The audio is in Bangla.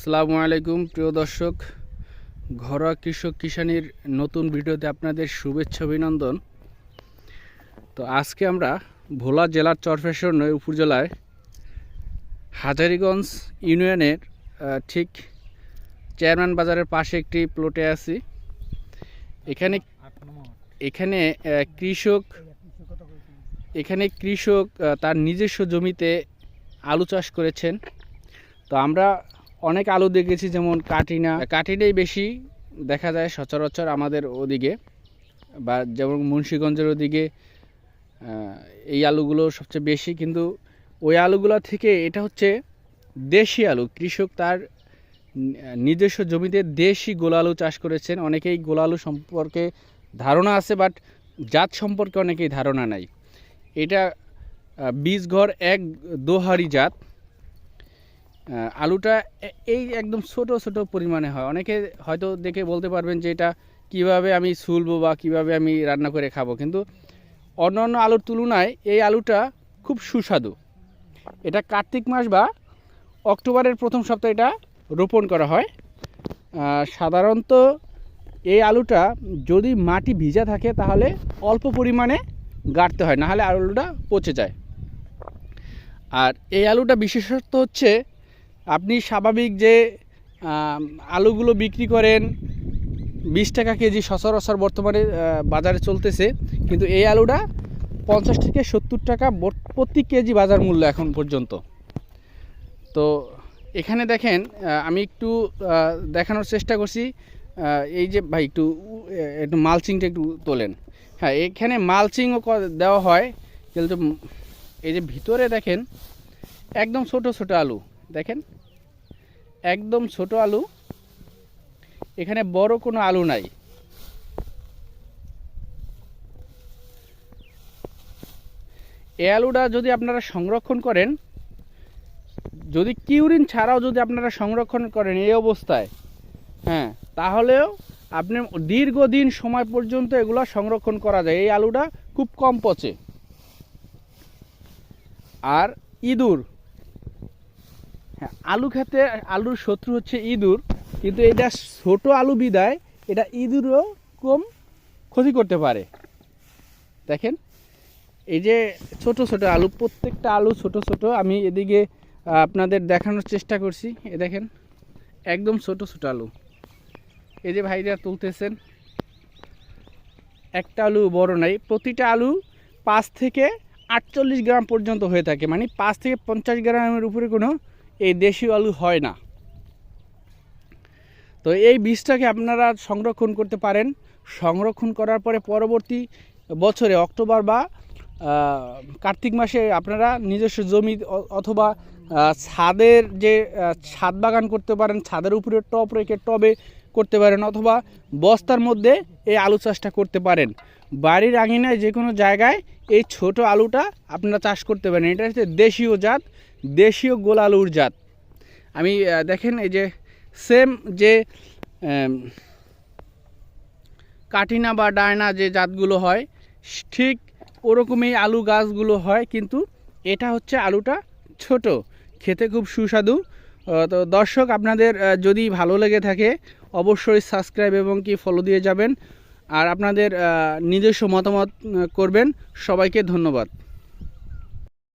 আসসালামু আলাইকুম, প্রিয় দর্শক। ঘরোয়া কৃষক কিষানির নতুন ভিডিওতে আপনাদের শুভেচ্ছা, অভিনন্দন। তো আজকে আমরা ভোলা জেলার চরফেশ্বর নয় উপজেলায় হাজারিগঞ্জ ইউনিয়নের ঠিক চেয়ারম্যান বাজারের পাশে একটি প্লটে আছি। এখানে এখানে কৃষক এখানে কৃষক তার নিজস্ব জমিতে আলু চাষ করেছেন। তো আমরা অনেক আলু দেখেছি, যেমন কাটিনা। কাটিনাই বেশি দেখা যায় সচরাচর আমাদের ওদিকে বা যেমন মুন্সীগঞ্জের ওদিকে এই আলুগুলো সবচেয়ে বেশি। কিন্তু ওই আলুগুলো থেকে এটা হচ্ছে দেশি আলু। কৃষক তার নিজস্ব জমিতে দেশি গোলা আলু চাষ করেছেন। অনেকেই গোলা আলু সম্পর্কে ধারণা আছে, বাট জাত সম্পর্কে অনেকেই ধারণা নাই। এটা বীজঘর এক দোহারি জাত। আলুটা এই একদম ছোট ছোট পরিমাণে হয়। অনেকে হয়তো দেখে বলতে পারবেন যে এটা কীভাবে আমি ছুলবো বা কীভাবে আমি রান্না করে খাব। কিন্তু অন্য অন্য আলুর তুলনায় এই আলুটা খুব সুস্বাদু। এটা কার্তিক মাস বা অক্টোবরের প্রথম সপ্তাহে এটা রোপণ করা হয়। সাধারণত এই আলুটা যদি মাটি ভিজা থাকে তাহলে অল্প পরিমাণে গাড়তে হয়, নাহলে আলুটা পচে যায়। আর এই আলুটা বিশেষত্ব হচ্ছে আপনি স্বাভাবিক যে আলুগুলো বিক্রি করেন, বিশ টাকা কেজি সচরাচর বর্তমানে বাজারে চলতেছে। কিন্তু এই আলুটা পঞ্চাশ থেকে সত্তর টাকা প্রতি কেজি বাজার মূল্য এখন পর্যন্ত। তো এখানে দেখেন আমি একটু দেখানোর চেষ্টা করছি। এই যে ভাই একটু একটু মালচিংটা একটু তোলেন। হ্যাঁ এখানে মালচিংও দেওয়া হয়। কিন্তু এই যে ভিতরে দেখেন, একদম ছোট ছোট আলু। দেখেন, একদম ছোট আলু, এখানে বড় কোনো আলু নাই। এই আলুটা যদি আপনারা সংরক্ষণ করেন, যদি কিউরিন ছাড়াও যদি আপনারা সংরক্ষণ করেন এই অবস্থায় হ্যাঁ তাহলেও আপনি দীর্ঘদিন সময় পর্যন্ত এগুলো সংরক্ষণ করা যায়। এই আলুটা খুব কম পচে। আর ইঁদুর আলু খেতে, আলুর শত্রু হচ্ছে ইঁদুর, কিন্তু এটা ছোট আলু বিদায়, এটা ইঁদুরও কম ক্ষতি করতে পারে। দেখেন, এই যে ছোট ছোট আলু, প্রত্যেকটা আলু ছোট ছোট, আমি এদিকে আপনাদের দেখানোর চেষ্টা করছি। এ দেখেন, একদম ছোট ছোট আলু। এই যে ভাইরা তুলতেছেন, একটা আলু বড় নাই, প্রতিটা আলু পাঁচ থেকে আটচল্লিশ গ্রাম পর্যন্ত হয়ে থাকে। মানে পাঁচ থেকে পঞ্চাশ গ্রামের উপরে কোনো এই দেশি আলু হয় না। তো এই বীজটাকে আপনারা সংরক্ষণ করতে পারেন। সংরক্ষণ করার পরে পরবর্তী বছরে অক্টোবর বা কার্তিক মাসে আপনারা নিজস্ব জমি অথবা ছাদের যে ছাদ বাগান করতে পারেন, ছাদের উপরে টপ রেখে টবে করতে পারেন অথবা বস্তার মধ্যে এই আলু চাষটা করতে পারেন। বাড়ির আঙিনায় যে কোনো জায়গায় এই ছোট আলুটা আপনারা চাষ করতে পারেন। এটা হচ্ছে দেশীয় জাত, দেশীয় গোল আলুর জাত। আমি দেখেন এই যে সেম যে কাটিনা বা ডায়না যে জাতগুলো হয়, ঠিক ওরকমই আলু গাছগুলো হয়, কিন্তু এটা হচ্ছে আলুটা ছোট, খেতে খুব সুস্বাদু। তো দর্শক, আপনাদের যদি ভালো লেগে থাকে, অবশ্যই সাবস্ক্রাইব এবং কি ফলো দিয়ে যাবেন। আর আপনাদের নিজস্ব মতামত করবেন। সবাইকে ধন্যবাদ।